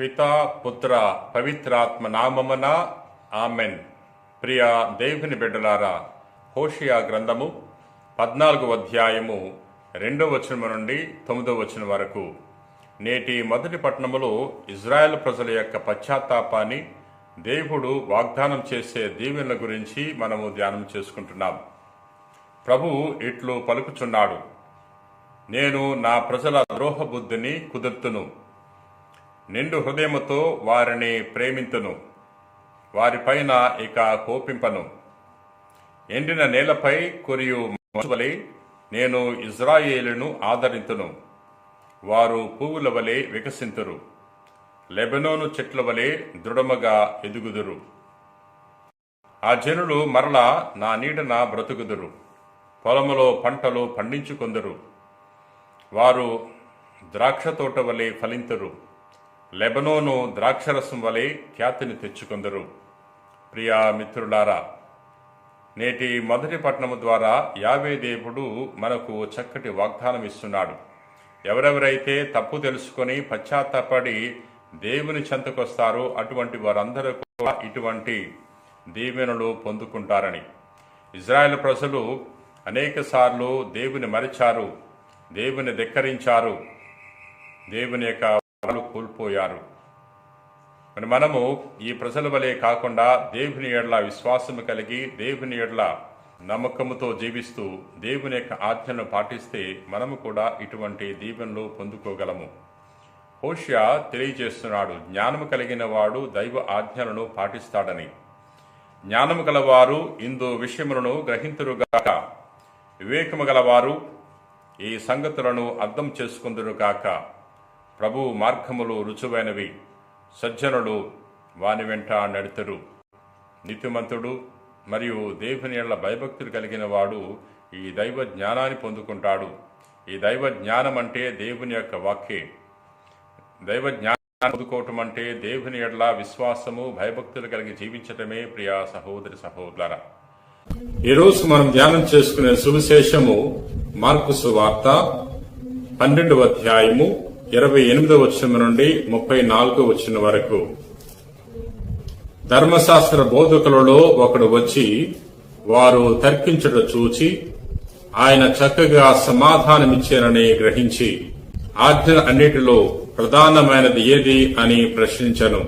పితా పుత్ర పవిత్రాత్మ నామమున ఆమెన్. ప్రియ దేవుని బిడ్డలారా హోషియా గ్రంథము పద్నాలుగు అధ్యాయము రెండో వచనం నుండి తొమ్మిదో వచనం వరకు. నేటి మొదటి పట్టణములో ఇజ్రాయెల్ ప్రజల యొక్క పశ్చాత్తాపాన్ని దేవుడు వాగ్దానం చేసే దీవెనల గురించి మనము ధ్యానం చేసుకుంటున్నాం. ప్రభు ఇట్లు పలుకుచున్నాడు. నేను నా ప్రజల ద్రోహ బుద్ధిని కుదుర్తును. నిండు హృదయముతో వారిని ప్రేమింతును. వారిపైన ఇక కోపింపను. ఎండిన నేలపై కొరియు వలె నేను ఇజ్రాయేలును ఆదరింతును. వారు పువ్వుల వలె వికసింతురు. లెబనోను చెట్ల వలె దృఢముగా ఎదుగుదురు. ఆ జనులు మరలా నా నీడన బ్రతుకుదురు. పొలములో పంటలు పండించుకొందురు. వారు ద్రాక్ష తోట వలె ఫలింతురు. లెబనోను ద్రాక్షరసం వలె ఖ్యాతిని తెచ్చుకొందరు. ప్రియా మిత్రులారా నేటి మొదటి పట్టణము ద్వారా యావే దేవుడు మనకు చక్కటి వాగ్దానం ఇస్తున్నాడు. ఎవరెవరైతే తప్పు తెలుసుకొని పశ్చాత్తాపడి దేవుని చెంతకొస్తారో అటువంటి వారందరూ కూడా ఇటువంటి దీవెనలు పొందుకుంటారని. ఇజ్రాయెల్ ప్రజలు అనేక సార్లు దేవుని మరిచారు దేవుని ధిక్కరించారు దేవుని యొక్క వాళ్ళు కోల్పోయారు. మరి మనము ఈ ప్రజల వలె కాకుండా దేవుని ఎడల విశ్వాసము కలిగి దేవుని ఎడల నమ్మకముతో జీవిస్తూ దేవుని యొక్క ఆజ్ఞను పాటిస్తే మనము కూడా ఇటువంటి దీవెనలు పొందుకోగలము. హోష్య తెలియజేస్తున్నాడు జ్ఞానము కలిగిన వాడు దైవ ఆజ్ఞలను పాటిస్తాడని. జ్ఞానము గలవారు ఇందు విషయములను గ్రహింతురుగాక వివేకము గలవారు ఈ సంగతులను అర్థం చేసుకుందురుగాక ప్రభు మార్గములు రుచువైనవి సజ్జనుడు వాని వెంట నడుతురు. నీతిమంతుడు మరియు దేవుని ఎడల భయభక్తులు కలిగిన వాడు ఈ దైవ జ్ఞానాన్ని పొందుకుంటాడు. ఈ దైవ జ్ఞానం అంటే దేవుని యొక్క వాక్యే దైవ జ్ఞానం పొందుకోవటం అంటే దేవుని ఎడ్ల విశ్వాసము భయభక్తులు కలిగి జీవించటమే ప్రియా సహోదరి సహోదర ఈరోజు మనం ధ్యానం చేసుకునే సువిశేషము మార్కు సువార్త పన్నెండవ అధ్యాయము ఇరవై ఎనిమిదో వచ్చిన నుండి ముప్పై నాలుగో వచ్చిన వరకు. ధర్మశాస్త్ర బోధకులలో ఒకడు వచ్చి వారు తర్కించడం చూచి ఆయన చక్కగా సమాధానమిచ్చారని గ్రహించి ఆజ్ఞ అన్నిటిలో ప్రధానమైనది ఏది అని ప్రశ్నించను.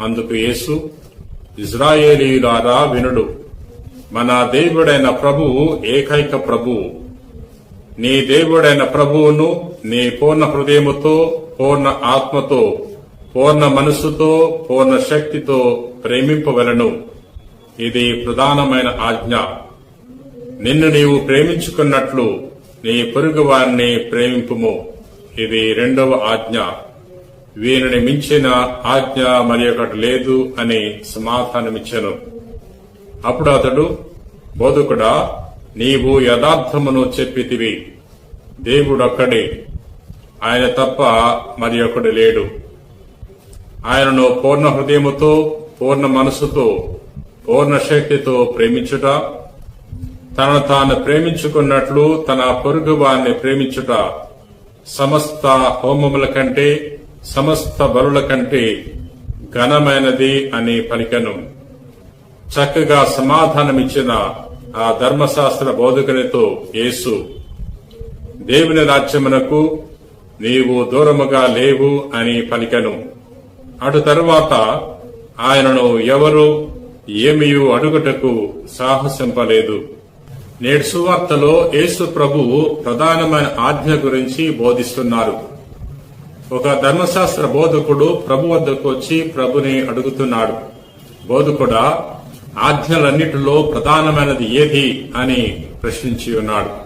అందుకు యేసు ఇజ్రాయేలీలారా వినుడు మన దేవుడైన ప్రభువు ఏకైక ప్రభువు. నీ దేవుడైన ప్రభువును నీ పూర్ణ హృదయముతో పూర్ణ ఆత్మతో పూర్ణ మనస్సుతో పూర్ణ శక్తితో ప్రేమింపవలను. ఇది ప్రధానమైన ఆజ్ఞ. నిన్ను నీవు ప్రేమించుకున్నట్లు నీ పొరుగు వారిని ప్రేమింపుము. ఇది రెండవ ఆజ్ఞ. వీరిని మించిన ఆజ్ఞ మరి ఒకటి లేదు అని సమాధానమిచ్చాను. అప్పుడు అతడు బోధకుడా నీవు యథార్థమును చెప్పితివి. దేవుడొక్కడే. ఆయన తప్ప మరి ఒకడు లేడు. ఆయనను పూర్ణ హృదయముతో పూర్ణ మనసుతో పూర్ణ శక్తితో ప్రేమించుట తనను తాను ప్రేమించుకున్నట్లు తన పొరుగు వారిని ప్రేమించుట సమస్త హోమముల కంటే సమస్త బలుల కంటే ఘనమైనది అని పలికను. చక్కగా సమాధానమిచ్చిన ఆ ధర్మశాస్త్ర బోధకునితో యేసు దేవుని రాజ్యమునకు నీవు దూరముగా లేవు అని పలికను. అటు తరువాత ఆయనను ఎవరు ఏమియు అడుగుటకు సాహసింపలేదు. నేడు సువార్తలో యేసు ప్రభువు ప్రధానమైన ఆజ్ఞ గురించి బోధిస్తున్నారు. ఒక ధర్మశాస్త్ర బోధకుడు ప్రభు వద్దకు వచ్చి ప్రభుని అడుగుతున్నాడు. బోధకుడా ఆజ్ఞలన్నిటిలో ప్రధానమైనది ఏది అని ప్రశ్నించి ఉన్నాడు.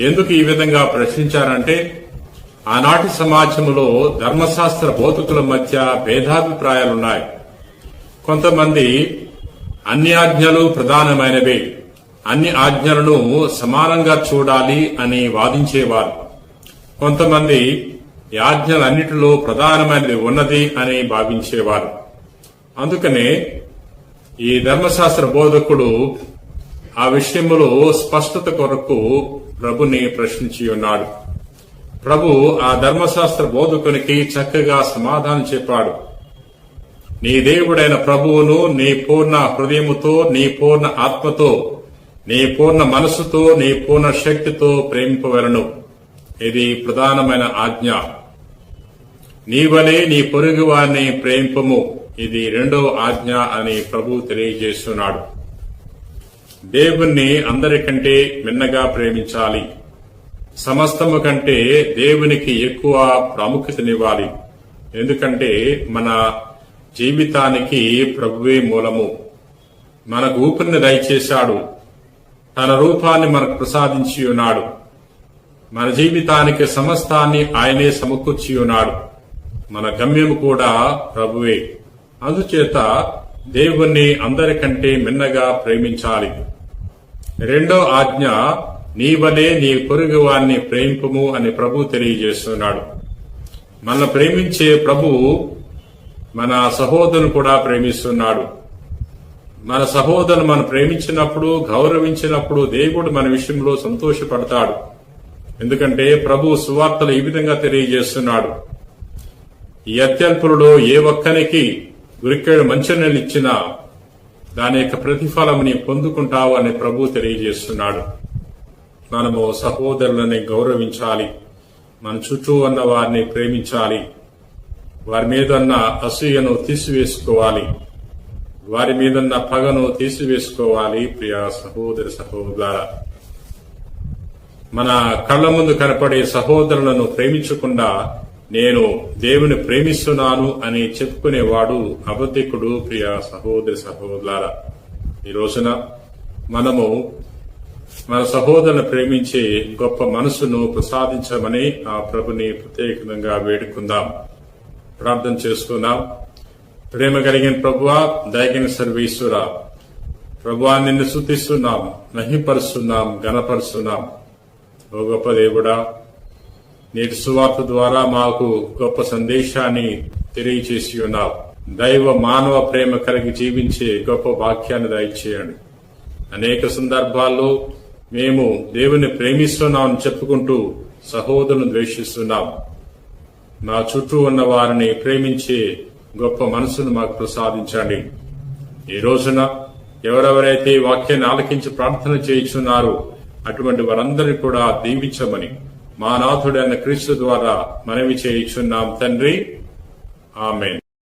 ఎందుకు ఈ విధంగా ప్రశ్నించారంటే ఆనాటి సమాజంలో ధర్మశాస్త్ర బోధకుల మధ్య భేదాభిప్రాయాలున్నాయి. కొంతమంది అన్ని ఆజ్ఞలు ప్రధానమైనవే. అన్ని ఆజ్ఞలను సమానంగా చూడాలి అని వాదించేవారు. కొంతమంది ఆజ్ఞలన్నిటిలో ప్రధానమైనది ఉన్నది అని భావించేవారు. అందుకనే ఈ ధర్మశాస్త్ర బోధకుడు ఆ విషయంలో స్పష్టత కొరకు ప్రభుని ప్రశ్నించి ఉన్నాడు. ప్రభు ఆ ధర్మశాస్త్ర బోధకునికి చక్కగా సమాధానం చెప్పాడు. నీ దేవుడైన ప్రభువును నీ పూర్ణ హృదయముతో నీ పూర్ణ ఆత్మతో నీ పూర్ణ మనసుతో నీ పూర్ణ శక్తితో ప్రేమింపవలను. ఇది ప్రధానమైన ఆజ్ఞ. నీవలే నీ పొరుగు వారిని ప్రేమిపము. ఇది రెండో ఆజ్ఞ అని ప్రభు తెలియజేస్తున్నాడు. దేవుణ్ణి అందరికంటే మిన్నగా ప్రేమించాలి. సమస్తము కంటే దేవునికి ఎక్కువ ప్రాముఖ్యతనివ్వాలి. ఎందుకంటే మన జీవితానికి ప్రభువే మూలము. మన ఊపిరిని దయచేశాడు. తన రూపాన్ని మనకు ప్రసాదించి ఉన్నాడు. మన జీవితానికి సమస్తాన్ని ఆయనే సమకూర్చి ఉన్నాడు. మన గమ్యం కూడా ప్రభువే. అందుచేత దేవుణ్ణి అందరికంటే మిన్నగా ప్రేమించాలి. రెండో ఆజ్ఞ నీ వలే నీ పొరుగు వారిని ప్రేమింపము అని ప్రభు తెలియజేస్తున్నాడు. మన ప్రేమించే ప్రభు మన సహోదరుని కూడా ప్రేమిస్తున్నాడు. మన సహోదరుని మనం ప్రేమించినప్పుడు గౌరవించినప్పుడు దేవుడు మన విషయంలో సంతోషపడతాడు. ఎందుకంటే ప్రభు సువార్తలు ఈ విధంగా తెలియజేస్తున్నాడు. ఈ అత్యల్పులలో ఏ ఒక్కరికి గురికేడు మంచినీళ్ళు ఇచ్చినా దాని యొక్క ప్రతిఫలం నీ పొందుకుంటావు అని ప్రభు తెలియజేస్తున్నాడు. మనము సహోదరులని గౌరవించాలి. మన చుట్టూ ఉన్న వారిని ప్రేమించాలి. వారి మీదన్న అసూయను తీసివేసుకోవాలి. వారి మీదన్న పగను తీసివేసుకోవాలి. ప్రియ సహోదరి సహోదర మన కళ్ళ ముందు కనపడే సహోదరులను ప్రేమించకుండా నేను దేవుని ప్రేమిస్తున్నాను అని చెప్పుకునేవాడు అబద్ధికుడు. ప్రియ సహోదరి సహోదర ఈ రోజున మనము మన సహోదరుని ప్రేమించే గొప్ప మనసును ప్రసాదించమని ఆ ప్రభుని ప్రత్యేకంగా వేడుకుందాం. ప్రార్థన చేసుకుందాం. ప్రేమ కలిగిన ప్రభువా దయగిన సర్వీశ్వర ప్రభువా నిన్ను శుద్ధిస్తున్నాం నహిపరుస్తున్నాం గణపరుస్తున్నాం ఓ గొప్ప దేవుడా నేటి సువార్త ద్వారా మాకు గొప్ప సందేశాన్ని తెలియచేసి ఉన్నావు. దైవ మానవ ప్రేమ కలిగి జీవించే గొప్ప వాక్యాన్ని దయచేయండి. అనేక సందర్భాల్లో మేము దేవుని ప్రేమిస్తున్నామని చెప్పుకుంటూ సహోదరులను ద్వేషిస్తున్నాం. నా చుట్టూ ఉన్న వారిని ప్రేమించే గొప్ప మనసును మాకు ప్రసాదించండి. ఈ రోజున ఎవరెవరైతే వాక్యాన్ని ఆలకించి ప్రార్థన చేయించున్నారో అటువంటి వారందరినీ కూడా దీవించమని మా నాథుడైన క్రీస్తు ద్వారా మనవి చేయించున్నాం తండ్రి. ఆమెన్.